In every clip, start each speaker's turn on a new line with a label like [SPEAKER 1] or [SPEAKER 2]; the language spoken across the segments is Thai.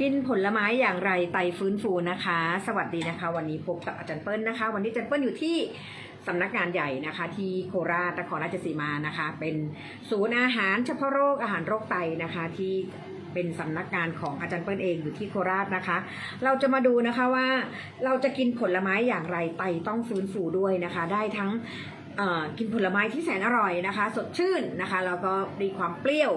[SPEAKER 1] กินผลไม้อย่างไรไตฟื้นฟูนะคะ สวัสดีนะคะ วันนี้พบกับอาจารย์เปิ้ลนะคะ วันนี้อาจารย์เปิ้ลอยู่ที่สำนักงานใหญ่นะคะ ที่โคราชนครราชสีมานะคะ เป็นศูนย์อาหารเฉพาะโรคอาหารโรคไตนะคะที่เป็นสำนักงานของอาจารย์เปิ้ลเองอยู่ที่โคราชนะคะ เราจะมาดูนะคะว่าเราจะกินผลไม้อย่างไรไตต้องฟื้นฟูด้วยนะคะ ได้ทั้ง กินผลไม้ที่แสนอร่อยนะคะ สดชื่นนะคะแล้วก็มีความเปรี้ยว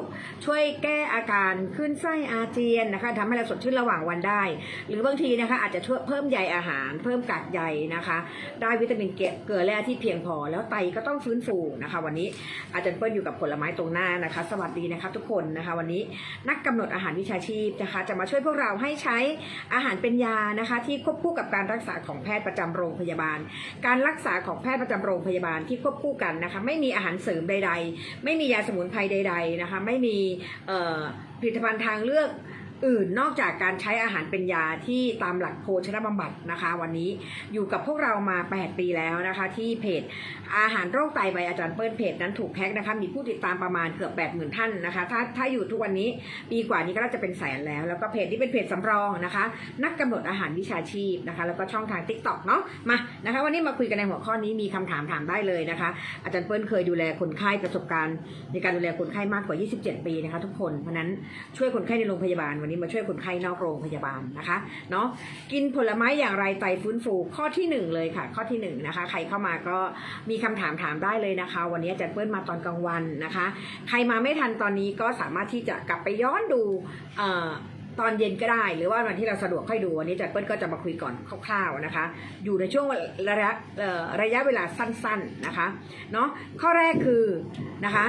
[SPEAKER 1] ช่วยแก้อาการขึ้นไส้อาเจียนนะคะทำให้เราสดชื่นระหว่างวันได้ หรือบางทีนะคะอาจจะช่วยเพิ่มใยอาหาร เพิ่มกากใยนะคะ ได้วิตามินเกลือแร่ที่เพียงพอ แล้วไตก็ต้องฟื้นฟูนะคะ วันนี้อาจารย์เปิ้ลอยู่กับผลไม้ตรงหน้านะคะ สวัสดีนะคะ ทุกคนนะคะ วันนี้นักกำหนดอาหารวิชาชีพนะคะ จะมาช่วยพวกเราให้ใช้อาหารเป็นยานะคะ ที่ควบคู่กับการรักษาของแพทย์ประจำโรงพยาบาล การรักษาของแพทย์ประจำโรงพยาบาลที่ควบคู่กันนะคะ ไม่มีอาหารเสริมใด ๆ ไม่มียาสมุนไพรใด ๆนะคะ ไม่มีผลิตภัณฑ์ทางเลือก อื่นนอกจากการใช้อาหารเป็นยาที่ตามหลักโภชนบำบัดนะคะ วันนี้อยู่กับพวกเรามา 8 ปีแล้วนะคะ ที่เพจอาหารโรคไตใบอาจารย์เปิ้ลเพจนั้นถูกแฮ็กนะคะมีผู้ติดตามประมาณเกือบ8 0,000ท่านนะคะ ถ้าถ้าอยู่ทุกวันนี้ปีกว่านี้ก็น่าจะเป็นแสนแล้ว แล้วก็เพจนี้เป็นเพจสำรองนะคะ นักกำหนดอาหารวิชาชีพนะคะ แล้วก็ช่องทาง t ิ k t o k เนาะมานะคะ วันนี้มาคุยกันในหัวข้อนี้มีคำถามถามได้เลยนะคะ อาจารย์เปิ้ลเคยดูแลคนไข้ประสบการณ์ ในการดูแลคนไข้มากกว่า 27 ปีนะคะ ทุกคนเพราะฉะนั้นช่วยคนไข้ในโรงพยาบาลวันนี้มาช่วยคนไข้นอกโรงพยาบาลนะคะเนาะกินผลไม้อย่างไรไตฟื้นฟูข้อที่หนึ่งเลยค่ะ ข้อที่หนึ่งนะคะใครเข้ามาก็มีคำถามถามได้เลยนะคะ วันนี้อาจารย์เปิ้ลมาตอนกลางวันนะคะ ใครมาไม่ทันตอนนี้ก็สามารถที่จะกลับไปย้อนดูตอนเย็นก็ได้ หรือว่าวันที่เราสะดวกค่อยดูวันนี้จารย์เปิ้ลก็จะมาคุยก่อนคร่าวๆนะคะ อยู่ในช่วงระยะระยะเวลาสั้นๆนะคะเนาะข้อแรกคือนะคะ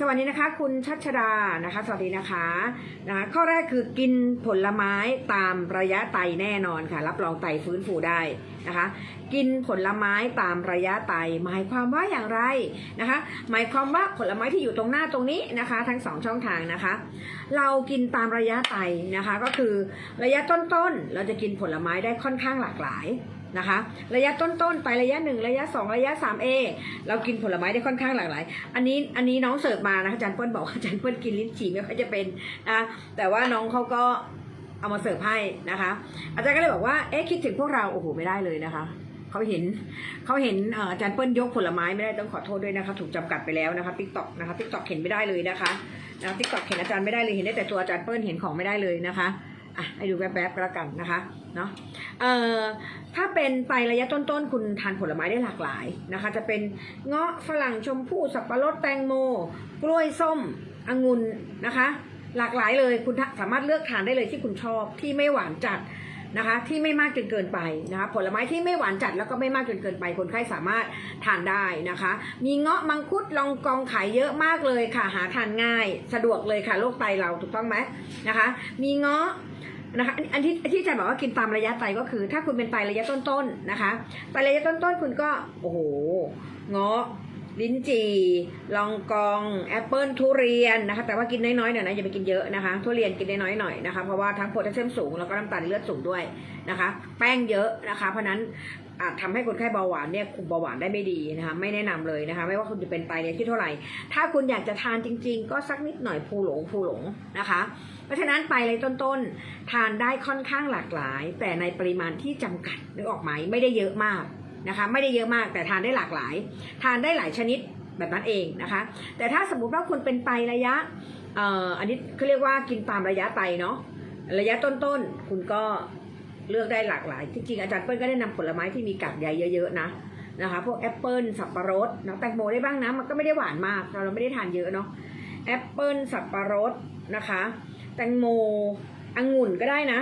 [SPEAKER 1] สวัสดีนะคะ คุณชัชดานะคะ สวัสดีนะคะนะคะข้อแรกคือกินผลไม้ตามระยะไตแน่นอนค่ะ รับรองไตฟื้นฟูได้นะคะ กินผลไม้ตามระยะไต หมายความว่าอย่างไรนะคะ หมายความว่าผลไม้ที่อยู่ตรงหน้าตรงนี้นะคะ ทั้งสองช่องทางนะคะ เรากินตามระยะไตนะคะ ก็คือระยะต้นๆเราจะกินผลไม้ได้ค่อนข้างหลากหลาย นะคะ ระยะต้นๆไประยะหนึ่งระยะสองระยะสามเอเรากินผลไม้ได้ค่อนข้างหลากหลาย อันนี้อันนี้น้องเสิร์ฟมานะคะอาจารย์เปิ้ลบอกอาจารย์เปิ้ลกินลิ้นจี่ไม่ค่อยจะเป็นนะแต่ว่าน้องเขาก็เอามาเสิร์ฟให้นะคะ อาจารย์ก็เลยบอกว่าเอ๊ะคิดถึงพวกเราโอ้โหไม่ได้เลยนะคะเขาเห็นเขาเห็นอาจารย์เปิ้ลยกผลไม้ไม่ได้ต้องขอโทษด้วยนะคะ ถูกจำกัดไปแล้วนะคะทิกตอกนะคะทิกตอกเห็นไม่ได้เลยนะคะนะทิกตอกเห็นอาจารย์ไม่ได้เลยเห็นได้แต่ตัวอาจารย์เปิ้ลเห็นของไม่ได้เลยนะคะ อะให้ดูแวบๆก็แล้วกันนะคะเนาะเอ่อถ้าเป็นไประยะต้นๆ คุณทานผลไม้ได้หลากหลายนะคะ จะเป็นเงาะฝรั่งชมพู่สับปะรดแตงโม กล้วยส้มองุ่นนะคะ หลากหลายเลยคุณสามารถเลือกทานได้เลยที่คุณชอบที่ไม่หวานจัด นะคะที่ไม่มากจนเกินไปนะคะผลไม้ที่ไม่หวานจัดแล้วก็ไม่มากจนเกินไปคนไข้สามารถทานได้นะคะ มีเงาะมังคุดลองกองขายเยอะมากเลยค่ะ หาทานง่าย สะดวกเลยค่ะโรคไตเราถูกต้องไหมนะคะ มีเงาะนะคะอันที่ที่อาจารย์บอกว่ากินตามระยะไตก็คือ ถ้าคุณเป็นไตระยะต้นๆนะคะไตระยะต้นๆ คุณก็โอ้โหเงาะ ลิ้นจี่ ลองกอง แอปเปิลทุเรียนนะคะ แต่ว่ากินน้อยๆหน่อยนะ อย่าไปกินเยอะนะคะ ทุเรียนกินน้อยๆหน่อยนะคะ เพราะว่าทั้งโพแทสเซียมสูง แล้วก็น้ำตาลเลือดสูงด้วยนะคะ แป้งเยอะนะคะ เพราะนั้นอาจทำให้คนไข้เบาหวานเนี่ยคุมเบาหวานได้ไม่ดีนะคะ ไม่แนะนำเลยนะคะ ไม่ว่าคุณจะเป็นไตเนี่ยที่เท่าไหร่ ถ้าคุณอยากจะทานจริง ๆ ก็สักนิดหน่อยภูหลงภูหลงนะคะ เพราะฉะนั้นไปเลยต้นๆทานได้ค่อนข้างหลากหลาย แต่ในปริมาณที่จำกัดนึกออกไหมไม่ได้เยอะมาก นะคะ ไม่ได้เยอะมากแต่ทานได้หลากหลาย ทานได้หลายชนิดแบบนั้นเองนะคะ แต่ถ้าสมมุติว่าคุณเป็นไตระยะเอ่ออันนี้เขาเรียกว่ากินตามระยะไตเนาะระยะต้นๆคุณก็เลือกได้หลากหลาย จริงๆอาจารย์เปิ้ลก็ได้นำผลไม้ที่มีกากใยเยอะๆนะนะคะพวกแอปเปิลสับปะรดนะแตงโมได้บ้างนะมันก็ไม่ได้หวานมาก เราเราไม่ได้ทานเยอะเนาะแอปเปิลสับปะรดนะคะ แตงโมองุ่นก็ได้นะ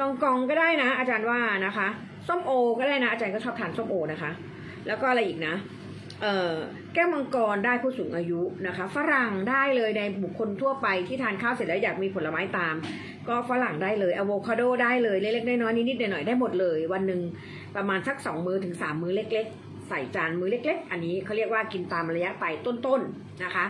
[SPEAKER 1] ลองกองก็ได้นะ อาจารย์ว่านะคะ ส้มโอก็ได้นะอาจารย์ก็ชอบทานส้มโอนะคะ แล้วก็อะไรอีกนะเอ่อแก้วมังกรได้ผู้สูงอายุนะคะ ฝรั่งได้เลยในบุคคลทั่วไปที่ทานข้าวเสร็จแล้วอยากมีผลไม้ตาม ก็ฝรั่งได้เลยอะโวคาโดได้เลยเล็กๆน้อยๆนิดๆหน่อยๆได้หมดเลย วันหนึ่งประมาณสักสองมือถึงสามมือเล็ก ๆ ใส่จานมือเล็ก ๆ อันนี้เขาเรียกว่ากินตามระยะไตต้นๆนะคะ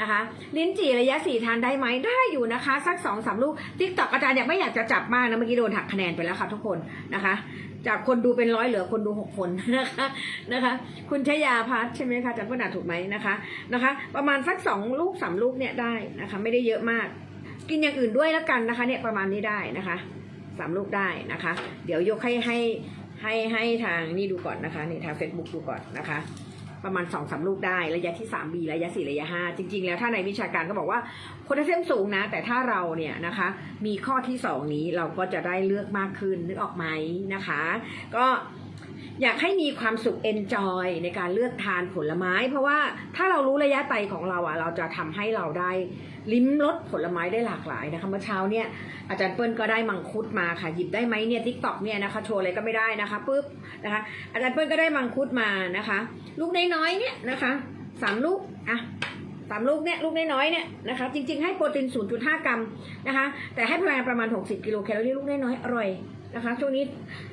[SPEAKER 1] นะคะ ลิ้นจี่ระยะสี่ทานได้ไหมได้อยู่นะคะ สักสองสามลูกทิกตอกอาจารย์อยากไม่อยากจะจับมากนะเมื่อกี้โดนหักคะแนนไปแล้วค่ะทุกคนนะคะ จากคนดูเป็นร้อยเหลือคนดูหกคนนะคะนะคะ คุณชยาพัฒใช่ไหมคะจำก็น่าถูกไหมนะคะนะคะ ประมาณสักสองลูกสามลูกเนี่ยได้นะคะ ไม่ได้เยอะมาก กินอย่างอื่นด้วยแล้วกันนะคะ เนี่ยประมาณนี้ได้นะคะสามลูกได้นะคะ เดี๋ยวยกให้ให้ให้ให้ทางนี่ดูก่อนนะคะนี่ทางเฟซบุ๊กดูก่อนนะคะ ประมาณสองสามลูกได้ระยะที่ 3B ระยะ 4 ระยะ 5 จริง ๆ แล้วถ้าในวิชาการก็บอกว่าโพแทสเซียมสูงนะ แต่ถ้าเราเนี่ยนะคะ มีข้อที่ 2 นี้เราก็จะได้เลือกมากขึ้นนึกออกไหมนะคะ ก็ อยากให้มีความสุข enjoy ในการเลือกทานผลไม้ เพราะว่าถ้าเรารู้ระยะไตของเราอะ เราจะทำให้เราได้ลิ้มรสผลไม้ได้หลากหลายนะคะเมื่อเช้าเนี่ยอาจารย์เปิ้ลก็ได้มังคุดมาค่ะหยิบได้ไหมเนี่ยทิกตอกเนี่ยนะคะโชว์อะไรก็ไม่ได้นะคะปุ๊บนะคะอาจารย์เปิ้ลก็ได้มังคุดมานะคะ ลูกน้อยๆเนี่ยนะคะสามลูกอะสามลูกเนี่ยลูกน้อยๆเนี่ยนะคะจริงๆให้โปรตีน 0.5 กรัมนะคะแต่ให้พลังงานประมาณ 60 กิโลแคลอรี่ลูกน้อยๆอร่อย นะคะ ช่วงนี้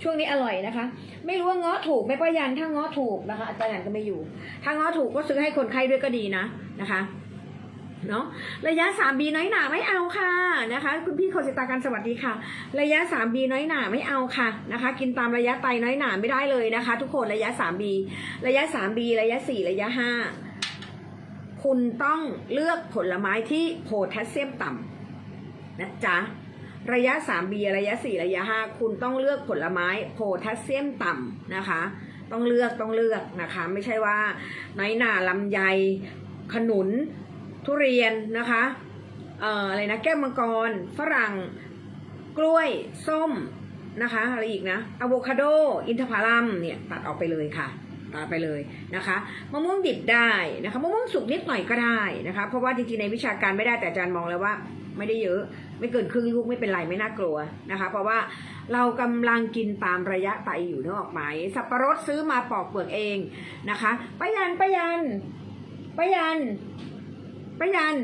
[SPEAKER 1] ช่วงนี้อร่อยนะคะ ไม่รู้ว่าง้อถูกไหม่ป้ายันถ้าเง้อถูกนะคะอาจารย์ยันก็ไม่อยู่ ถ้าเง้อถูกก็ซื้อให้คนไข้ด้วยก็ดีนะนะคะเนาะระยะ 3B น้อยหนาไม่เอาค่ะนะคะ คุณพี่โคสิตาการสวัสดีค่ะ ระยะ 3B น้อยหนาไม่เอาค่ะนะคะ กินตามระยะไตน้อยหนาไม่ได้เลยนะคะ ทุกคนระยะ 3B ระยะ 3B ระยะ 4 ระยะ 5 คุณต้องเลือกผลไม้ที่โพแทสเซียมต่ำนะจ๊ะ ระยะ 3B ระยะ 4 ระยะ 5 คุณต้องเลือกผลไม้โพแทสเซียมต่ำนะคะ ต้องเลือกต้องเลือกนะคะ ไม่ใช่ว่าน้อยหนาลำไย ขนุน ทุเรียนนะคะเอ่ออะไรนะแก้วมังกร ฝรั่ง กล้วย ส้มนะคะ อะไรอีกนะอะโวคาโด อินทผลัมเนี่ยตัดออกไปเลยค่ะตัดไปเลยนะคะมะม่วงดิบได้นะคะมะม่วงสุกนิดหน่อยก็ได้นะคะ เพราะว่าจริงๆในวิชาการไม่ได้แต่อาจารย์มองแล้วว่า ไม่ได้เยอะ ไม่เกินครึ่งลูกไม่เป็นไรไม่น่ากลัวนะคะ เพราะว่าเรากำลังกินตามระยะไตอยู่นึกออกไหมสับปะรดซื้อมาปอกเปลือกเองนะคะป้ายันป้ายันป้ายันป้ายัน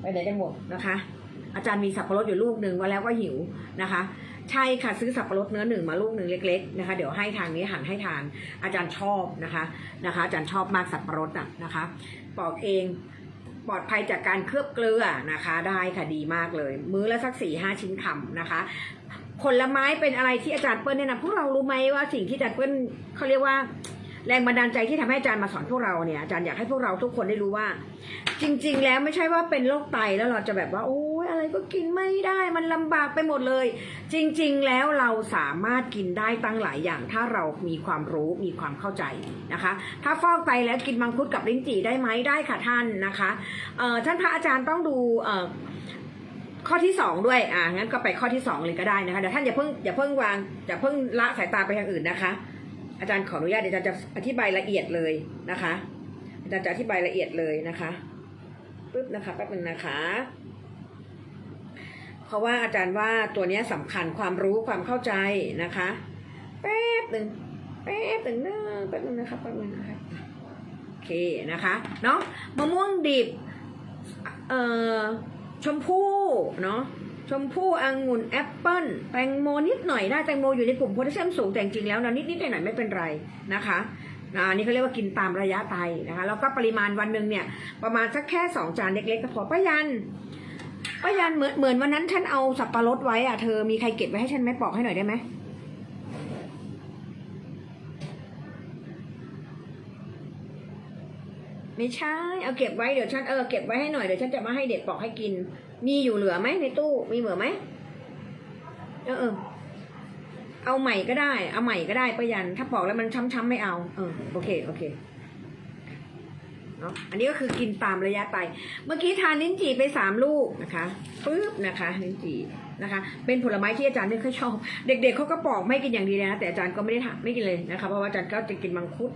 [SPEAKER 1] ไปไหนกันหมดนะคะ อาจารย์มีสับปะรดอยู่ลูกหนึ่งว่าแล้วก็หิวนะคะใช่ค่ะซื้อสับปะรดเนื้อหนึ่งมาลูกหนึ่งเล็กๆนะคะเดี๋ยวให้ทางนี้หันให้ทานอาจารย์ชอบนะคะนะคะ อาจารย์ชอบมากสับปะรดอะนะคะ ปอกเอง ปลอดภัยจากการเคลือบเกลือนะคะ ได้ค่ะดีมากเลย มื้อละสักสี่ห้าชิ้นคำนะคะ ผลไม้เป็นอะไรที่อาจารย์เปิ้ลเนี่ยนะพวกเรารู้ไหมว่าสิ่งที่อาจารย์เปิ้ลเขาเรียกว่า แรงบันดาลใจที่ทำให้อาจารย์มาสอนพวกเราเนี่ยอาจารย์อยากให้พวกเราทุกคนได้รู้ว่า จริง ๆ แล้วไม่ใช่ว่าเป็นโรคไตแล้วเราจะแบบว่า โอ้ยอะไรก็กินไม่ได้มันลำบากไปหมดเลย จริง ๆ แล้วเราสามารถกินได้ตั้งหลายอย่าง ถ้าเรามีความรู้มีความเข้าใจนะคะ ถ้าฟอกไตแล้วกินมังคุดกับลิ้นจี่ได้ไหมได้ค่ะท่านนะคะเอ่อท่านพระอาจารย์ต้องดูเอ่อข้อที่สองด้วย อ่างั้นก็ไปข้อที่สองเลยก็ได้นะคะ เดี๋ยวท่านอย่าเพิ่งอย่าเพิ่งวางอย่าเพิ่งละสายตาไปทางอื่นนะคะ อาจารย์ขออนุญาตอาจารย์จะอธิบายละเอียดเลยนะคะ อาจารย์จะอธิบายละเอียดเลยนะคะปึ๊บนะคะแป๊บนึงนะคะ เพราะว่าอาจารย์ว่าตัวนี้ยสำคัญความรู้ความเข้าใจนะคะแป๊บหนึ่งแป๊บหนึ่งนะแป๊บหนึ่งนะคะแป๊บหนึ่งนะคะโอเคนะคะเนาะมะม่วงดิบเอ่อชมพู่เนาะ ชมพู่องุ่นแอปเปิ้ลแตงโมนิดหน่อยได้แตงโมอยู่ในกลุ่มโพแทสเซียมสูงแต่จริงๆแล้วนะนิดนิดๆหน่อยๆไม่เป็นไรนะคะอ่าอันนี่เขาเรียกว่ากินตามระยะไตนะคะแล้วก็ปริมาณวันหนึ่งเนี่ยประมาณสักแค่สองจานเล็กๆก็พอป้ายันป้ายันเหมือนเหมือนวันนั้นฉันเอาสับปะรดไว้อะเธอมีใครเก็บไว้ให้ฉันไหมปอกให้หน่อยได้ไหมไม่ใช่เอาเก็บไว้เดี๋ยวฉันเออเก็บไว้ให้หน่อยเดี๋ยวฉันจะมาให้เด็กปอกให้กิน มีอยู่เหลือไหมในตู้ มีเหลือไหมเออเออ เอาใหม่ก็ได้ เอาใหม่ก็ได้ป้ายัน ถ้าปอกแล้วมันช้ำๆไม่เอา เออ โอเค โอเคเนาะอันนี้ก็คือกินตามระยะไตเมื่อกี้ทานลิ้นจี่ไปสามลูกนะคะปึ๊บนะคะลิ้นจี่นะคะ เป็นผลไม้ที่อาจารย์ไม่ค่อยชอบ เด็กๆเขาก็ปอกไม่กินอย่างดีเลยนะแต่อาจารย์ก็ไม่ได้ทำไม่กินเลยนะคะ เพราะว่าอาจารย์ก็จะกินมังคุด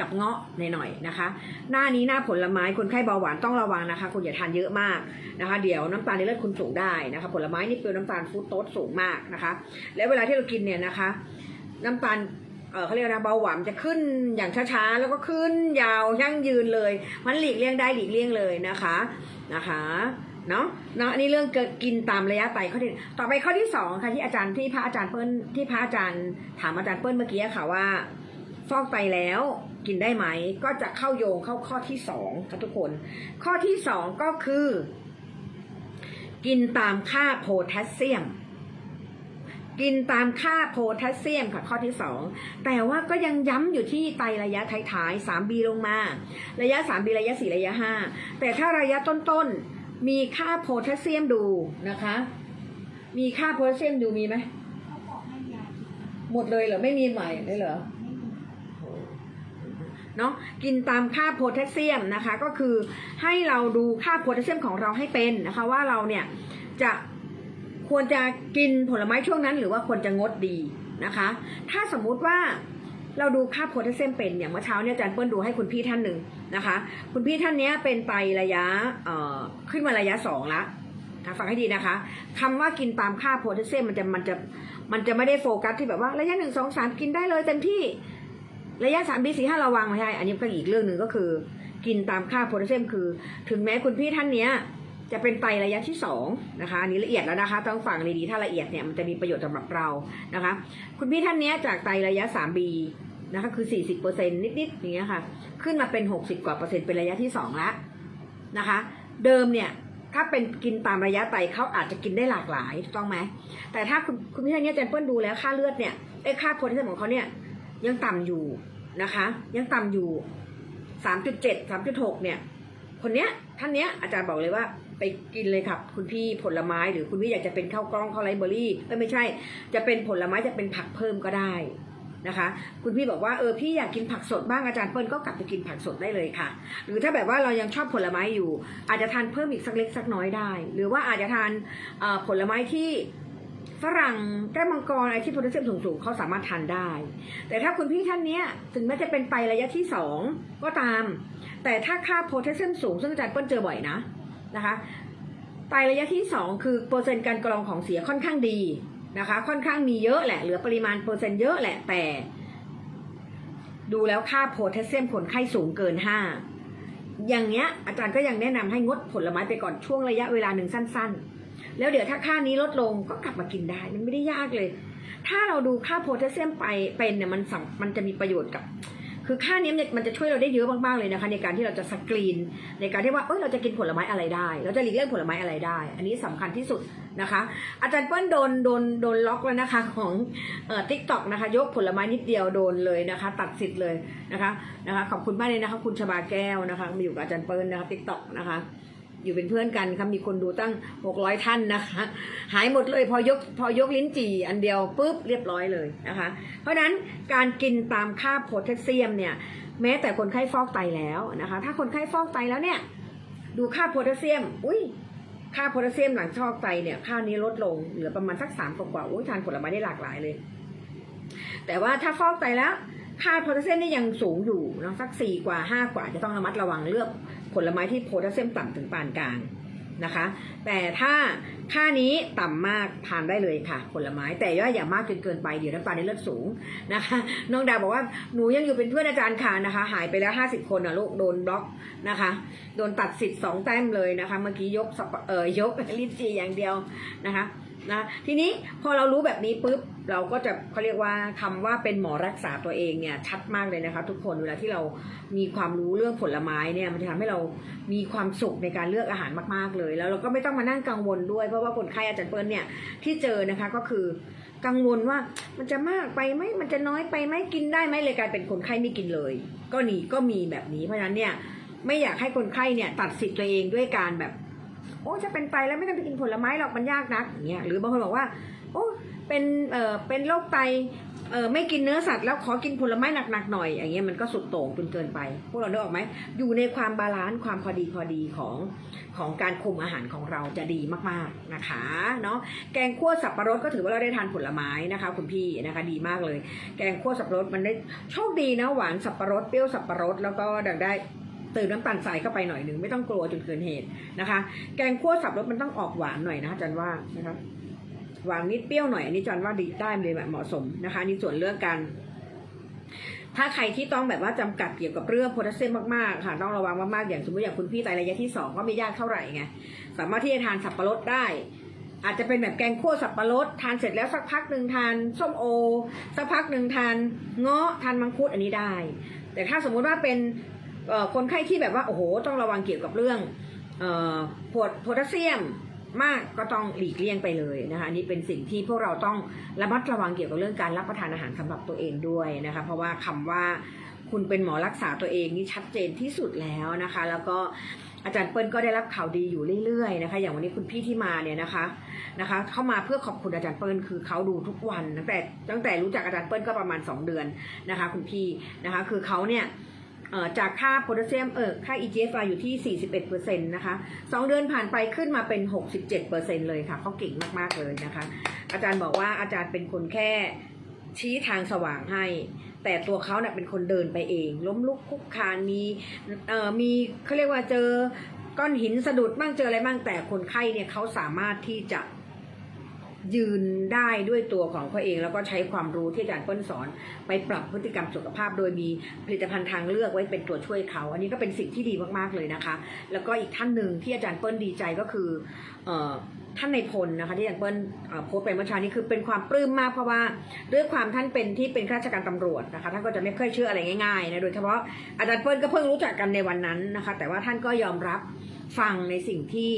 [SPEAKER 1] กับเงาะหน่อยๆนะคะ หน้านี้หน้าผลไม้คนไข้เบาหวานต้องระวังนะคะคุณอย่าทานเยอะมากนะคะ เดี๋ยวน้ำตาลในเลือดคุณสูงได้นะคะ ผลไม้นี่เป็นน้ำตาลฟรุตโตสสูงมากนะคะ แล้วเวลาที่เรากินเนี่ยนะคะ น้ำตาลเออเขาเรียกนะเบาหวานจะขึ้นอย่างช้าๆแล้วก็ขึ้นยาวยั่งยืนเลย มันหลีกเลี่ยงได้หลีกเลี่ยงเลยนะคะนะคะเนาะเนาะอันนี้เรื่องเกิดกินตามระยะไตข้อที่ต่อไปข้อที่สองค่ะที่อาจารย์ที่พระอาจารย์เปิ้ลที่พระอาจารย์ถามอาจารย์เปิ้ลเมื่อกี้ค่ะว่า ฟอกไตแล้ว กินได้ไหม ก็จะเข้าโยงเข้าข้อที่สองค่ะทุกคน ข้อที่สองก็คือ กินตามค่าโพแทสเซียม กินตามค่าโพแทสเซียมค่ะข้อที่2แต่ว่าก็ยังย้ำอยู่ที่ไตระยะท้ายๆ 3B ลงมา ระยะ 3B ระยะ 4 ระยะ 5 แต่ถ้าระยะต้นๆ มีค่าโพแทสเซียมดูนะคะ มีค่าโพแทสเซียมดูมีไหม
[SPEAKER 2] ห
[SPEAKER 1] มดเลยเหรอ ไม่มีใหม่เลยเหรอ เนาะกินตามค่าโพแทสเซียมนะคะ ก็คือให้เราดูค่าโพแทสเซียมของเราให้เป็นนะคะว่าเราเนี่ยจะควรจะกินผลไม้ช่วงนั้น หรือว่าควรจะงดดีนะคะ ถ้าสมมุติว่าเราดูค่าโพแทสเซียมเป็นอย่างเมื่อเช้าเนี่ยอาจารย์เปิ้ลดูให้คุณพี่ท่านหนึ่งนะคะ คุณพี่ท่านเนี้ยเป็นไตระยะเอ่อขึ้นมาระยะสองละนะฟังให้ดีนะคะคำว่ากินตามค่าโพแทสเซียมมันจะมันจะมันจะไม่ได้โฟกัสที่แบบว่าระยะหนึ่งสองสามกินได้เลยเต็มที่ ระยะสามปีสี่ห้าระวังไม่ใช่อันนี้ก็อีกเรื่องหนึ่งก็คือ กินตามค่าโพแทสเซียมคือ ถึงแม้คุณพี่ท่านเนี้ยจะเป็นไตระยะที่สองนะคะอันนี้ละเอียดแล้วนะคะ ต้องฟังดีๆถ้าละเอียดเนี่ยมันจะมีประโยชน์สำหรับเรานะคะ คุณพี่ท่านเนี้ยจากไตระยะสามบีนะคะคือสี่สิบเปอร์เซ็นนิดๆอย่างเงี้ยค่ะ ขึ้นมาเป็นหกสิบกว่าเปอร์เซ็นต์เป็นระยะที่สองละนะคะ เดิมเนี่ยถ้าเป็นกินตามระยะไตเขาอาจจะกินได้หลากหลายถูกต้องไหมแต่ถ้าคุณคุณพี่ท่านเนี้ยอาจันเปิ้ลดูแล้วค่าเลือดเนี่ยไอ้ค่าโพแทสเซียมของเขาเนี่ย ยังต่ำอยู่นะคะ ยังต่ำอยู่สามจุดเจ็ดสามจุดหกเนี่ย คนเนี้ยท่านเนี้ยอาจารย์บอกเลยว่าไปกินเลยครับ คุณพี่ผลไม้หรือคุณพี่อยากจะเป็นข้าวกล้องข้าวไรเบอร์รี่เอ้ไม่ใช่ จะเป็นผลไม้จะเป็นผักเพิ่มก็ได้นะคะ คุณพี่บอกว่าเออพี่อยากกินผักสดบ้างอาจารย์เปิ้ลก็กลับไปกินผักสดได้เลยค่ะ หรือถ้าแบบว่าเรายังชอบผลไม้อยู่ อาจจะทานเพิ่มอีกสักเล็กสักน้อยได้ หรือว่าอาจจะทานผลไม้ที่ ฝรั่งแก้วมังกรอะไรที่โพแทสเซียมสูงๆเขาสามารถทานได้ แต่ถ้าคุณพี่ท่านเนี้ยถึงแม้จะเป็นไประยะที่สองก็ตาม แต่ถ้าค่าโพแทสเซียมสูงซึ่งอาจารย์เปิ้ลเจอบ่อยนะนะคะไตระยะที่สองคือเปอร์เซ็นต์การกรองของเสียค่อนข้างดีนะคะ ค่อนข้างมีเยอะแหละเหลือปริมาณเปอร์เซ็นต์เยอะแหละแต่ดูแล้วค่าโพแทสเซียมคนไข้สูงเกินห้าอย่างเงี้ยอาจารย์ก็ยังแนะนำให้งดผลไม้ไปก่อนช่วงระยะเวลาหนึ่งสั้น ๆ แล้วเดี๋ยวถ้าค่านี้ลดลงก็กลับมากินได้มันไม่ได้ยากเลย ถ้าเราดูค่าโพแทสเซียมไปเป็นเนี่ยมันสำมันจะมีประโยชน์กับ คือค่านี้เนี่ยมันจะช่วยเราได้เยอะมากๆเลยนะคะ ในการที่เราจะสกรีน ในการที่ว่าเออเราจะกินผลไม้อะไรได้ เราจะหลีกเลี่ยงผลไม้อะไรได้ อันนี้สำคัญที่สุดนะคะ อาจารย์เปิ้ลโดนโดนโดนล็อกแล้วนะคะของเอ่อทิกตอกนะคะ ยกผลไม้นิดเดียวโดนเลยนะคะ ตัดสิทธิ์เลยนะคะนะคะขอบคุณมากเลยนะคะ คุณชบาแก้วนะคะมาอยู่กับอาจารย์เปิ้ลนะคะทิกตอกนะคะ อยู่เป็นเพื่อนกันครับมีคนดูตั้ง 600 ท่านนะคะ หายหมดเลยพอยกพอยกลิ้นจี่อันเดียวปุ๊บเรียบร้อยเลยนะคะ เพราะนั้นการกินตามค่าโพแทสเซียมเนี่ยแม้แต่คนไข้ฟอกไตแล้วนะคะ ถ้าคนไข้ฟอกไตแล้วเนี่ยดูค่าโพแทสเซียม อุ้ยค่าโพแทสเซียมหลังฟอกไตเนี่ยค่านี้ลดลงเหลือประมาณสักสามกว่าอุ้ยทานผลไม้ได้หลากหลายเลย แต่ว่าถ้าฟอกไตแล้วค่าโพแทสเซียมนี่ยังสูงอยู่นอะสักสี่กว่าห้ากว่าจะต้องระมัดระวังเลือก ผลไม้ที่โพแทสเซียมต่ำถึงปานกลางนะคะ แต่ถ้าค่านี้ต่ำมากทานได้เลยค่ะ ผลไม้ แต่ว่าอย่ามากจนเกินไปเดี๋ยวน้ำตาลในเลือดสูงนะคะ น้องดาวบอกว่าหนูยังอยู่เป็นเพื่อนอาจารย์ค่ะนะคะ หายไปแล้วห้าสิบคนนะลูกโดนบล็อกนะคะ โดนตัดสิทธิ์สองแต้มเลยนะคะ เมื่อกี้ยกสับเออยกลิ้นจีอย่างเดียวนะคะ นะทีนี้พอเรารู้แบบนี้ปุ๊บเราก็จะเขาเรียกว่าคำว่าเป็นหมอรักษาตัวเองเนี่ยชัดมากเลยนะคะ ทุกคนเวลาที่เรามีความรู้เรื่องผลไม้เนี่ยมันจะทำให้เรามีความสุขในการเลือกอาหารมากๆเลย แล้วเราก็ไม่ต้องมานั่งกังวลด้วยเพราะว่าคนไข้อาจารย์เปิ้ลเนี่ยที่เจอนะคะก็คือกังวลว่ามันจะมากไปไหมมันจะน้อยไปไหมกินได้ไหมเลยกลายเป็นคนไข้ไม่กินเลย ก็นี่ก็มีแบบนี้เพราะฉะนั้นเนี่ยไม่อยากให้คนไข้เนี่ยตัดสิทธิ์ตัวเองด้วยการแบบ โอ้จะเป็นไตแล้วไม่ต้องไปกินผลไม้หรอกมันยากนักอย่างเงี้ยหรือบางคนบอกว่า โอ้เป็นเอ่อเป็นโรคไตเออไม่กินเนื้อสัตว์แล้วขอกินผลไม้หนักๆหน่อยอย่างเงี้ยมันก็สุดโต่งจนเกินไปพวกเราได้ออกไหมอยู่ในความบาลานซ์ความพอดีพอดีของของการคุมอาหารของเราจะดีมากๆนะคะเนาะแกงคั่วสับปะรดก็ถือว่าเราได้ทานผลไม้นะคะ คุณพี่นะคะดีมากเลย แกงคั่วสับปะรดมันได้โชคดีนะหวานสับปะรดเปรี้ยวสับปะรดแล้วก็ดังได้ เติมน้ำตาลทรายเข้าไปหน่อยหนึ่งไม่ต้องกลัวจนเกินเหตุนะคะ แกงคั่วสับปะรดมันต้องออกหวานหน่อยนะจันว่านะครับหวานนิดเปรี้ยวหน่อยอันนี้จันว่าดีได้เลยแบบเหมาะสมนะคะนี่ส่วนเรื่องการถ้าใครที่ต้องแบบว่าจำกัดเกี่ยวกับเรื่องโพแทสเซียมมากๆค่ะ ต้องระวังมากๆอย่างสมมติอย่างคุณพี่ไตระยะที่สองก็ไม่ยากเท่าไหร่ไงสามารถที่จะทานสับปะรดได้ อาจจะเป็นแบบแกงคั่วสับปะรดทานเสร็จแล้วสักพักหนึ่งทานส้มโอ สักพักหนึ่งทานเงาะทานมังคุดอันนี้ได้ แต่ถ้าสมมุติว่าเป็น คนไข้ที่แบบว่าโอ้โหต้องระวังเกี่ยวกับเรื่องโพแทสเซียมมากก็ต้องหลีกเลี่ยงไปเลยนะคะอันนี้เป็นสิ่งที่พวกเราต้องระมัดระวังเกี่ยวกับเรื่องการรับประทานอาหารสำหรับตัวเองด้วยนะคะเพราะว่าคำว่าคุณเป็นหมอรักษาตัวเองนี่ชัดเจนที่สุดแล้วนะคะ แล้วก็อาจารย์เปิ้ลก็ได้รับข่าวดีอยู่เรื่อยๆนะคะ อย่างวันนี้คุณพี่ที่มาเนี่ยนะคะนะคะ เข้ามาเพื่อขอบคุณอาจารย์เปิ้ลคือเขาดูทุกวันตั้งแต่ตั้งแต่รู้จักอาจารย์เปิ้ลก็ประมาณ 2 เดือนนะคะ คุณพี่นะคะ คือเขาเนี่ย จากค่าโพแทสเซียมเออค่า EGFR อยู่ที่ 41%นะคะสองเดือนผ่านไปขึ้นมาเป็น 67%เลยค่ะเขาเก่งมากๆเลยนะคะ อาจารย์บอกว่าอาจารย์เป็นคนแค่ชี้ทางสว่างให้ แต่ตัวเขาเน่ยเป็นคนเดินไปเอง ล้มลุกคุกคานมีเอ่อมีเขาเรียกว่าเจอก้อนหินสะดุดบ้างเจออะไรบ้างแต่คนไข้เนี่ยเขาสามารถที่จะ ยืนได้ด้วยตัวของเขาเอง แล้วก็ใช้ความรู้ที่อาจารย์เปิ้ลสอน ไปปรับพฤติกรรมสุขภาพ โดยมีผลิตภัณฑ์ทางเลือกไว้เป็นตัวช่วยเขา อันนี้ก็เป็นสิ่งที่ดีมากๆเลยนะคะ แล้วก็อีกท่านหนึ่งที่อาจารย์เปิ้ลดีใจก็คือท่านในพลนะคะที่อาจารย์เปิ้ลโพสต์ไปเมื่อเช้านี้คือเป็นความปลื้มมากเพราะว่าด้วยความท่านเป็นที่เป็นข้าราชการตำรวจนะคะท่านก็จะไม่ค่อยเชื่ออะไรง่ายๆนะโดยเฉพาะอาจารย์เปิ้ลก็เพิ่งรู้จักกันในวันนั้นนะคะ แต่ว่าท่านก็ยอมรับฟังในสิ่งที่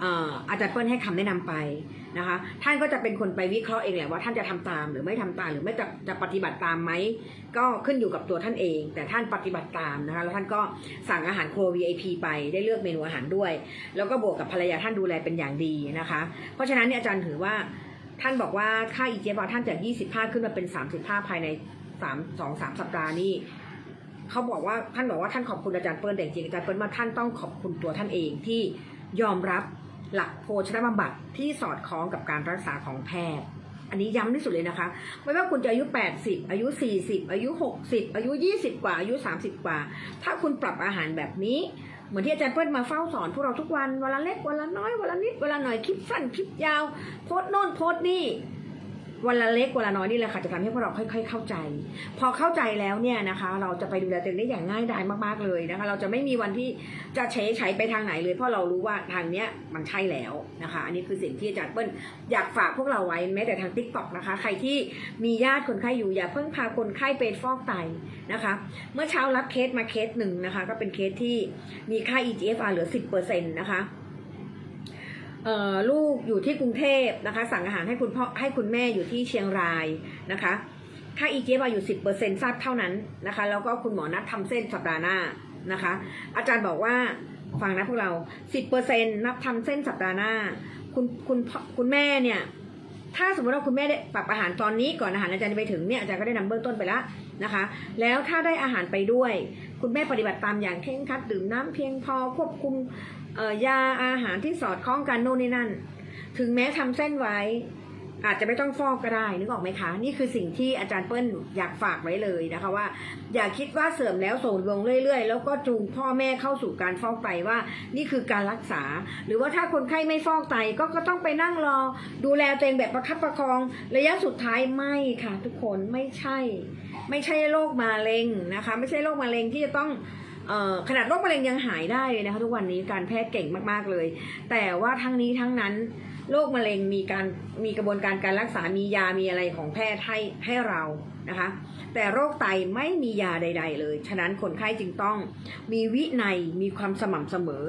[SPEAKER 1] เอ่ออาจารย์เปิ้ลให้คำแนะนำไป นะคะ ท่านก็จะเป็นคนไปวิเคราะห์เองแหละว่าท่านจะทำตามหรือไม่ทำตามหรือไม่จะจะปฏิบัติตามไหมก็ขึ้นอยู่กับตัวท่านเอง แต่ท่านปฏิบัติตามนะคะแล้วท่านก็สั่งอาหารโครว VIP ไปได้เลือกเมนูอาหารด้วย แล้วก็บวกกับภรรยาท่านดูแลเป็นอย่างดีนะคะ เพราะฉะนั้นเนี่ยอาจารย์ถือว่าท่านบอกว่าค่า EGFR ท่านจาก 25 ขึ้นมาเป็น 35 ภายใน 3 2 3 สัปดาห์นี้เขาบอกว่าท่านบอกว่าท่านขอบคุณอาจารย์เปิ้ลแต่จริงๆอาจารย์เปิ้ลว่าท่านต้องขอบคุณตัวท่านเองที่ยอมรับ หลักโภชนาบำบัดที่สอดคล้องกับการรักษาของแพทย์ อันนี้ย้ำที่สุดเลยนะคะ ไม่ว่าคุณจะอายุ 80 อายุ 40 อายุ 60 อายุ 20 กว่า อายุ 30 กว่า ถ้าคุณปรับอาหารแบบนี้ เหมือนที่อาจารย์เปิ้ลมาเฝ้าสอนพวกเราทุกวัน วันละเล็ก วันละน้อย วันละนิด วันละหน่อย คลิปสั้น คลิปยาว โพสโน่น โพสนี่ วันละเล็กวันละน้อยนี่แหละค่ะจะทำให้พวกเราค่อย ๆ เข้าใจ พอเข้าใจแล้วเนี่ยนะคะ เราจะไปดูแลตัวเองได้อย่างง่ายดายมากๆเลยนะคะ เราจะไม่มีวันที่จะเฉยใช้ไปทางไหนเลย เพราะเรารู้ว่าทางเนี้ยมันใช่แล้วนะคะ อันนี้คือสิ่งที่อาจารย์เปิ้ลอยากฝากพวกเราไว้แม้แต่ทางทิกตอกนะคะ ใครที่มีญาติคนไข้อยู่อย่าเพิ่งพาคนไข้ไปฟอกไตนะคะ เมื่อเช้ารับเคสมาเคสหนึ่งนะคะ ก็เป็นเคสที่มีค่า EGFR เหลือ 10%นะคะเอ่อ ลูกอยู่ที่กรุงเทพนะคะ สั่งอาหารให้คุณพ่อให้คุณแม่อยู่ที่เชียงรายนะคะค่า EGFR อยู่ 10%ทราบเท่านั้นนะคะ แล้วก็คุณหมอนัดทำเส้นสัปดาห์หน้านะคะ อาจารย์บอกว่าฟังนะพวกเรา 10%นับทำเส้นสัปดาห์หน้า คุณคุณคุณแม่เนี่ยถ้าสมมติว่าคุณแม่ได้ปรับอาหารตอนนี้ก่อนอาหารอาจารย์ไปถึงเนี่ยอาจารย์ก็ได้นำเบื้องต้นไปแล้วนะคะ แล้วถ้าได้อาหารไปด้วย คุณแม่ปฏิบัติตามอย่างเคร่งครัดดื่มน้ำเพียงพอควบคุม ยาอาหารที่สอดคล้องกันโน่นนี่นั่น ถึงแม้ทำเส้นไว้ อาจจะไม่ต้องฟอกก็ได้นึกออกไหมคะ นี่คือสิ่งที่อาจารย์เปิ้ลอยากฝากไว้เลยนะคะว่า อย่าคิดว่าเสื่อมแล้วส่งลงเรื่อย ๆ แล้วก็จูงพ่อแม่เข้าสู่การฟอกไตว่า นี่คือการรักษา หรือว่าถ้าคนไข้ไม่ฟอกไตก็ก็ต้องไปนั่งรอ ดูแลตัวเองแบบประคับประคอง ระยะสุดท้ายไม่ค่ะ ทุกคนไม่ใช่ ไม่ใช่โรคมะเร็งนะคะ ไม่ใช่โรคมะเร็งที่จะต้อง ขนาดโรคมะเร็งยังหายได้เลยนะคะทุกวันนี้การแพทย์เก่งมากๆเลย แต่ว่าทั้งนี้ทั้งนั้นโรคมะเร็งมีการมีกระบวนการการรักษา มียา มีอะไรของแพทย์ให้ให้เรานะคะ แต่โรคไตไม่มียาใด ๆ เลย ฉะนั้นคนไข้จึงต้องมีวินัย มีความสม่ำเสมอ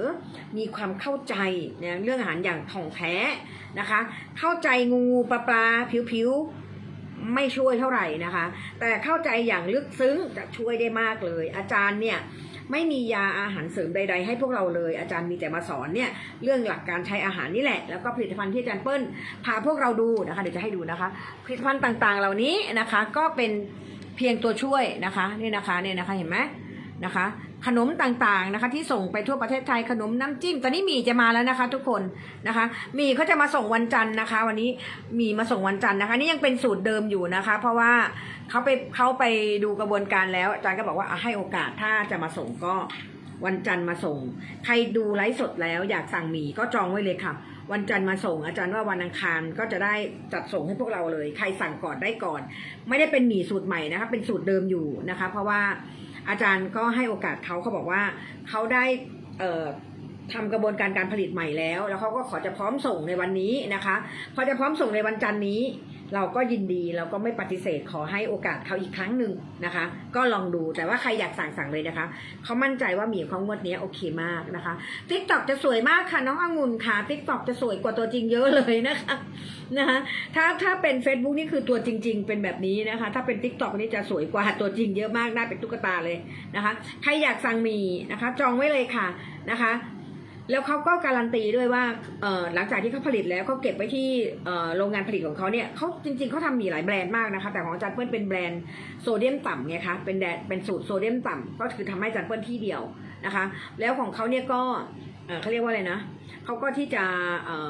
[SPEAKER 1] มีความเข้าใจเนี่ยเรื่องอาหารอย่างถ่องแท้นะคะ เข้าใจงูงูปลาปลาผิวผิวๆ ไม่ช่วยเท่าไหร่นะคะ แต่เข้าใจอย่างลึกซึ้งจะช่วยได้มากเลย อาจารย์เนี่ย ไม่มียาอาหารเสริมใด ๆ ให้พวกเราเลย อาจารย์มีแต่มาสอนเนี่ยเรื่องหลักการใช้อาหารนี่แหละ แล้วก็ผลิตภัณฑ์ที่อาจารย์เปิ้ลพาพวกเราดูนะคะเดี๋ยวจะให้ดูนะคะ ผลิตภัณฑ์ต่างๆ เหล่านี้นะคะก็เป็นเพียงตัวช่วยนะคะนี่นะคะเนี่ยนะคะเห็นไหมนะคะ ขนมต่างๆนะคะ ที่ส่งไปทั่วประเทศไทยขนมน้ำจิ้ม ตอนนี้หมีจะมาแล้วนะคะ ทุกคนนะคะหมีเขาจะมาส่งวันจันทร์นะคะ วันนี้หมีมาส่งวันจันทร์นะคะ นี่ยังเป็นสูตรเดิมอยู่นะคะ เพราะว่าเขาไปเขาไปดูกระบวนการแล้วอาจารย์ก็บอกว่าอให้โอกาสถ้าจะมาส่งก็วันจันทร์มาส่ง ใครดูไลฟ์สดแล้วอยากสั่งหมี่ก็จองไว้เลยค่ะ วันจันทร์มาส่ง อาจารย์ว่าวันอังคารก็จะได้จัดส่งให้พวกเราเลย ใครสั่งก่อนได้ก่อน ไม่ได้เป็นหมี่สูตรใหม่นะคะ เป็นสูตรเดิมอยู่นะคะ เพราะว่า อาจารย์ก็ให้โอกาสเขาเขาบอกว่าเขาได้ทำกระบวนการการผลิตใหม่แล้ว แล้วเขาก็ขอจะพร้อมส่งในวันนี้นะคะ พอจะพร้อมส่งในวันจันทร์นี้ เราก็ยินดีเราก็ไม่ปฏิเสธขอให้โอกาสเขาอีกครั้งหนึ่งนะคะ ก็ลองดูแต่ว่าใครอยากสั่งสั่งเลยนะคะเขามั่นใจว่าหมีของงวดนี้โอเคมากนะคะทิกตอกจะสวยมากค่ะน้ององุ่นค่ะทิกตอกจะสวยกว่าตัวจริงเยอะเลยนะคะนะคะถ้าถ้าเป็น Facebook นี่คือตัวจริง ๆ เป็นแบบนี้นะคะ ถ้าเป็น t ิ k t o k นี่จะสวยกว่าตัวจริงเยอะมากน้าเป็นตุ๊กตาเลยนะคะ ใครอยากสั่งมีนะคะ จองไว้เลยค่ะนะคะ แล้วเขาก็การันตีด้วยว่าหลังจากที่เขาผลิตแล้วเขาเก็บไว้ที่โรงงานผลิตของเขาเนี่ยเขาจริงๆเขาทำมีหลายแบรนด์มากนะคะ แต่ของอาจารย์เปิ้ลเป็นแบรนด์โซเดียมต่ำไงคะเป็นแดดเป็นสูตรโซเดียมต่ำก็คือทำให้อาจารย์เปิ้ลที่เดียวนะคะ แล้วของเขาเนี่ยก็เขาเรียกว่าอะไรนะเขาก็ที่จะ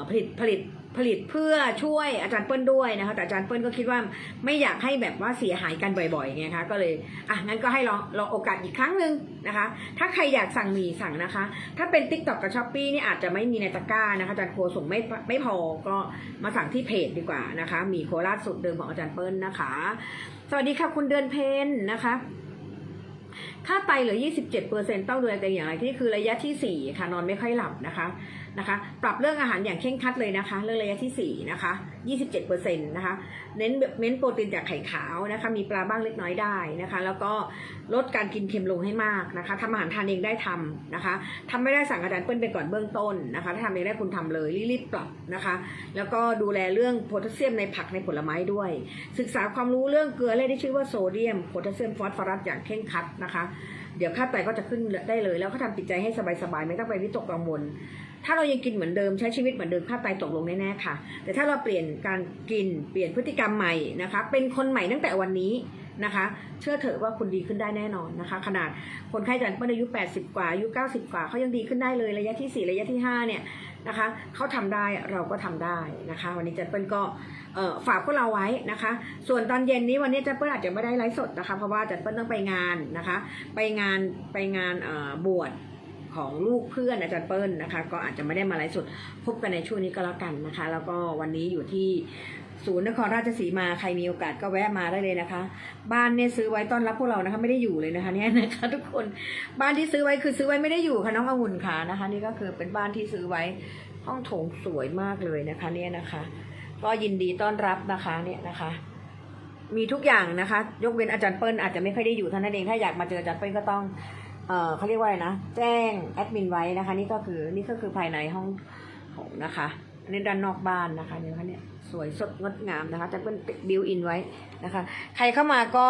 [SPEAKER 1] ผลิตผลิต ผลิตเพื่อช่วยอาจารย์เปิ้ลด้วยนะคะแต่อาจารย์เปิ้ลก็คิดว่าไม่อยากให้แบบว่าเสียหายกันบ่อยๆไงคะก็เลยอะงั้นก็ให้ลองลองโอกาสอีกครั้งหนึ่งนะคะ ถ้าใครอยากสั่งหมี่สั่งนะคะ ถ้าเป็น t ิ k t o k กับช้อปปีนี่อาจจะไม่มีในตะกร้านะคะอาจารย์โคส่งไม่ไม่พอก็มาสั่งที่เพจดีกว่านะคะหมีโคราชสุดเดิมของอาจารย์เปิ้ลนะคะ สวัสดีค่ะคุณเดือนเพนนะคะค่าไตเหลือ 27%ต้องดูแลตัวเองอย่างไรที่คือระยะที่ 4 ค่ะ นอนไม่ค่อยหลับนะคะนะคะ ปรับเรื่องอาหารอย่างเคร่งครัดเลยนะคะ เรื่องระยะที่ 4 นะคะ 27%นะคะ เน้นเน้นโปรตีนจากไข่ขาวนะคะ มีปลาบ้างเล็กน้อยได้นะคะ แล้วก็ลดการกินเค็มลงให้มากนะคะทำอาหารทานเองได้ทำนะคะทำไม่ได้สั่งอาจารย์เปิ้ลไปก่อนเบื้องต้นนะคะ ถ้าทำเองได้คุณทำเลย รีบๆปรับนะคะ แล้วก็ดูแลเรื่องโพแทสเซียมในผักในผลไม้ด้วย ศึกษาความรู้เรื่องเกลือแร่ที่ชื่อว่าโซเดียม โพแทสเซียม ฟอสฟอรัสอย่างเคร่งครัดนะคะเดี๋ยวค่าไตก็จะขึ้นได้เลย แล้วก็ทำจิตใจให้สบายๆไม่ต้องไปวิตกกังวล ถ้าเรายังกินเหมือนเดิมใช้ชีวิตเหมือนเดิมค่าไตตกลงแน่ๆค่ะ แต่ถ้าเราเปลี่ยนการกินเปลี่ยนพฤติกรรมใหม่นะคะเป็นคนใหม่ตั้งแต่วันนี้ นะคะ เชื่อเถอะว่าคุณดีขึ้นได้แน่นอนนะคะ ขนาดคนไข้จารย์เปิ้ลอายุ 80 กว่าอายุ 90 กว่าเขายังดีขึ้นได้เลยระยะที่ 4 ระยะที่ 5 เนี่ยนะคะเขาทำได้เราก็ทำได้นะคะ วันนี้จารย์เปิ้ลก็ฝากพวกเราไว้นะคะ ส่วนตอนเย็นนี้วันนี้จารย์เปิ้ลอาจจะไม่ได้ไลฟ์สดนะคะ เพราะว่าจารย์เปิ้ลต้องไปงานนะคะ ไปงานไปงานบวชของลูกเพื่อนอาจารย์เปิ้ลนะคะ ก็อาจจะไม่ได้มาไลฟ์สดพบกันในช่วงนี้ก็แล้วกันนะคะ แล้วก็วันนี้อยู่ที่ ศูนย์นครราชสีมาใครมีโอกาสก็แวะมาได้เลยนะคะ บ้านเนี่ยซื้อไว้ต้อนรับพวกเรานะคะ ไม่ได้อยู่เลยนะคะเนี่ยนะคะทุกคนบ้านที่ซื้อไว้คือซื้อไว้ไม่ได้อยู่ค่ะน้ององุ่นค่ะนะคะ นี่ก็คือเป็นบ้านที่ซื้อไว้ห้องโถงสวยมากเลยนะคะ เนี่ยนะคะ ก็ยินดีต้อนรับนะคะเนี่ยนะคะ มีทุกอย่างนะคะ ยกเว้นอาจารย์เปิ้ลอาจจะไม่ค่อยได้อยู่เท่านั้นเองถ้าอยากมาเจออาจารย์เปิ้ลก็ต้องเออเขาเรียกว่าอะไรนะแจ้งแอดมินไว้นะคะ นี่ก็คือนี่ก็คือภายในห้องโถงนะคะอันนี้ด้านนอกบ้านนะคะเนี่ยคะเนี่ย สวยสดงดงามนะคะอาจารย์เปิ้ลบิวอินไว้นะคะ ใครเข้ามาก็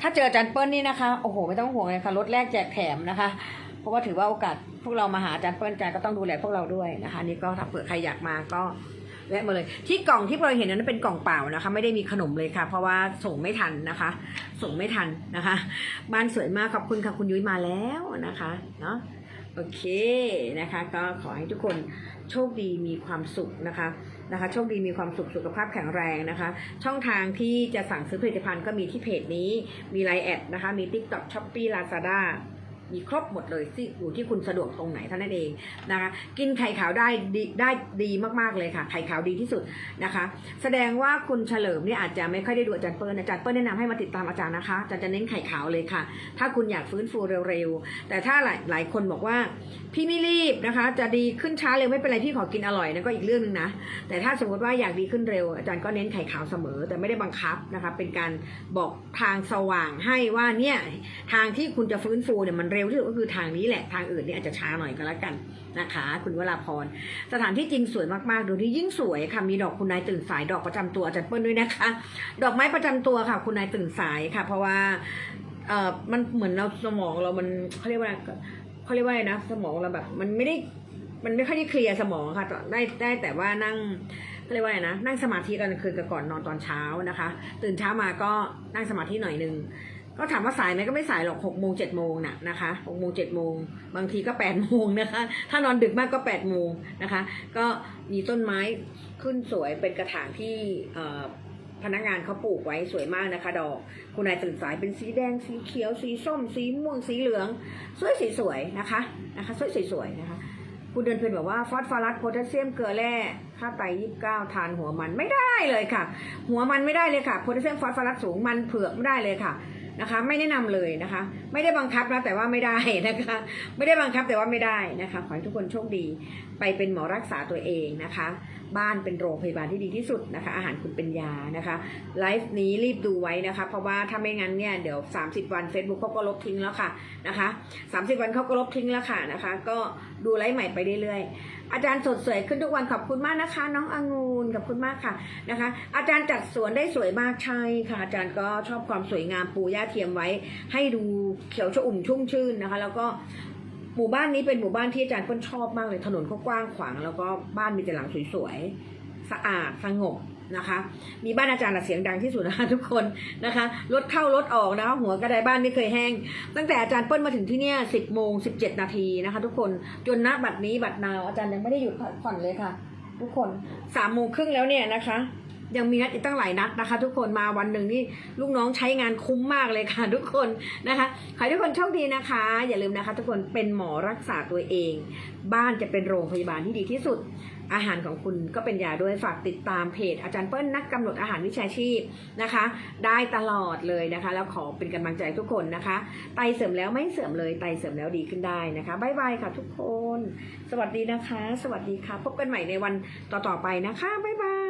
[SPEAKER 1] ถ้าเจออาจารย์เปิ้ลนี่นะคะโอ้โหไม่ต้องห่วงเลยค่ะรถแรกแจกแถมนะคะ เพราะว่าถือว่าโอกาสพวกเรามาหาอาจารย์เปิ้ลอาจารย์ก็ต้องดูแลพวกเราด้วยนะคะนี่ก็ถ้าเผื่อใครอยากมาก็แวะมาเลย ที่กล่องที่เราเห็นนั้นเป็นกล่องเปล่านะคะ ไม่ได้มีขนมเลยค่ะ เพราะว่าส่งไม่ทันนะคะ ส่งไม่ทันนะคะ บ้านสวยมากขอบคุณค่ะคุณยุ้ยมาแล้วนะคะเนาะ โอเคนะคะ ก็ขอให้ทุกคนโชคดีมีความสุขนะคะนะคะ โชคดีมีความสุขสุขภาพแข็งแรงนะคะ ช่องทางที่จะสั่งซื้อผลิตภัณฑ์ก็มีที่เพจนี้มีไลน์แอดนะคะ มี TikTok Shopee Lazada มีครบหมดเลยที่อยู่ที่คุณสะดวกตรงไหนเท่านั้นเองนะคะกินไข่ขาวได้ดีได้ดีมากๆเลยค่ะ ไข่ขาวดีที่สุดนะคะ แสดงว่าคุณเฉลิมเนี่ยอาจจะไม่ค่อยได้ดูอาจารย์เปิ้ลอาจารย์เปิ้ลแนะนำให้มาติดตามอาจารย์นะคะอาจารย์จะเน้นไข่ขาวเลยค่ะ ถ้าคุณอยากฟื้นฟูเร็วๆ แต่ถ้าหลายหลายคนบอกว่าพี่ไม่รีบนะคะ จะดีขึ้นช้าเร็วไม่เป็นไรพี่ขอกินอร่อยนั่นก็อีกเรื่องหนึงนะแต่ถ้าสมมติว่าอยากดีขึ้นเร็ว อาจารย์ก็เน้นไข่ขาวเสมอ แต่ไม่ได้บังคับนะคะเป็นการบอกทางสว่างให้ว่าเนี่ยทางที่คุณจะฟื้นฟูเนี่ยมันเร็วที่สุดก็คือทางนี้แหละทางอื่นนี่อาจจะช้าหน่อยก็แล้วกันนะคะ คุณวราพรสถานที่จริงสวยมากๆดูที่ยิ่งสวยค่ะมีดอกคุณนายตื่นสายดอกประจำตัวอาจารย์เปิ้ลด้วยนะคะ ดอกไม้ประจำตัวค่ะ คุณนายตื่นสายค่ะ เพราะว่าเอ่อมันเหมือนเราสมองเรามันเขาเรียกว่าเขาเรียกว่าอะไรนะสมองเราแบบ มันไม่ได้มันไม่ค่อยได้เคลียร์สมองค่ะได้ได้แต่ว่านั่งเขาเรียกว่าอะไรนะนั่งสมาธิตอนคืนกับก่อนนอนตอนเช้านะคะ ตื่นเช้ามาก็นั่งสมาธิหน่อยหนึง ก็ถามว่าสายไหมก็ไม่สายหรอกหกโมงเจ็ดโมงน่ะนะคะหกโมงเจ็ดโมงบางทีก็แปดโมงนะคะ ถ้านอนดึกมากก็แปดโมงนะคะ ก็มีต้นไม้ขึ้นสวยเป็นกระถางที่พนักงานเขาปลูกไว้สวยมากนะคะ ดอก คุณนายตื่นสายเป็นสีแดงสีเขียว สีส้ม สีม่วงสีเหลือง สวยสวยๆนะคะนะคะ สวยสวยๆนะคะ คุณเดินเพลินบอกว่าฟอสฟอรัสโพแทสเซียมเกลือแร่ค่าไตยี่สิบเก้าทานหัวมันไม่ได้เลยค่ะ หัวมันไม่ได้เลยค่ะโพแทสเซียมฟอสฟอรัสสูงมันเผือกไม่ได้เลยค่ะ นะคะ ไม่แนะนำเลยนะคะ ไม่ได้บังคับนะแต่ว่าไม่ได้นะคะ ไม่ได้บังคับแต่ว่าไม่ได้นะคะ ขอให้ทุกคนโชคดี ไปเป็นหมอรักษาตัวเองนะคะ บ้านเป็นโรงพยาบาลที่ดีที่สุดนะคะ อาหารคุณเป็นยานะคะไลฟ์นี้รีบดูไว้นะคะ เพราะว่าถ้าไม่งั้นเนี่ยเดี๋ยว 30 วัน Facebook เขาก็ลบทิ้งแล้วค่ะนะคะ 30 วันเขาก็ลบทิ้งแล้วค่ะนะคะ ก็ดูไลฟ์ใหม่ไปเรื่อยๆอาจารย์สดสวยขึ้นทุกวันขอบคุณมากนะคะ น้ององุนขอบคุณมากค่ะนะคะ อาจารย์จัดสวนได้สวยมากใช่ค่ะ อาจารย์ก็ชอบความสวยงามปูหญ้าเทียมไว้ ให้ดูเขียวชอุ่มชุ่มชื่นนะคะ แล้วก็ หมู่บ้านนี้เป็นหมู่บ้านที่อาจารย์เปิ้ลชอบมากเลยถนนก็กว้างขวาง แล้วก็บ้านมีแต่หลังสวยๆสะอาดสงบนะคะ มีบ้านอาจารย์อะเสียงดังที่สุดนะคะทุกคนนะคะรถเข้ารถออกนะคะหัวกระไดบ้านไม่เคยแห้ง ตั้งแต่อาจารย์เปิ้ลมาถึงที่เนี่ยสิบโมงสิบเจ็ดนาทีนะคะ ทุกคนจนณบัดนี้บัดนาวอาจารย์ยังไม่ได้หยุดพักผ่อนเลยค่ะ ทุกคนสามโมงครึ่งแล้วเนี่ยนะคะ ยังมีนัดอีกตั้งหลายนัดนะคะ ทุกคนมาวันหนึ่งนี่ลูกน้องใช้งานคุ้มมากเลยค่ะ ทุกคนนะคะขอให้ทุกคนโชคดีนะคะ อย่าลืมนะคะ ทุกคนเป็นหมอรักษาตัวเอง บ้านจะเป็นโรงพยาบาลที่ดีที่สุด อาหารของคุณก็เป็นยาด้วยฝากติดตามเพจ อาจารย์เปิ้ลนักกำหนดอาหารวิชาชีพนะคะ ได้ตลอดเลยนะคะ แล้วขอเป็นกำลังใจทุกคนนะคะ ไตเสริมแล้วไม่เสื่อมเลยไตเสริมแล้วดีขึ้นได้นะคะบ๊ายบายค่ะ ทุกคน สวัสดีนะคะ สวัสดีค่ะ พบกันใหม่ในวันต่อๆไปนะคะบ๊ายบาย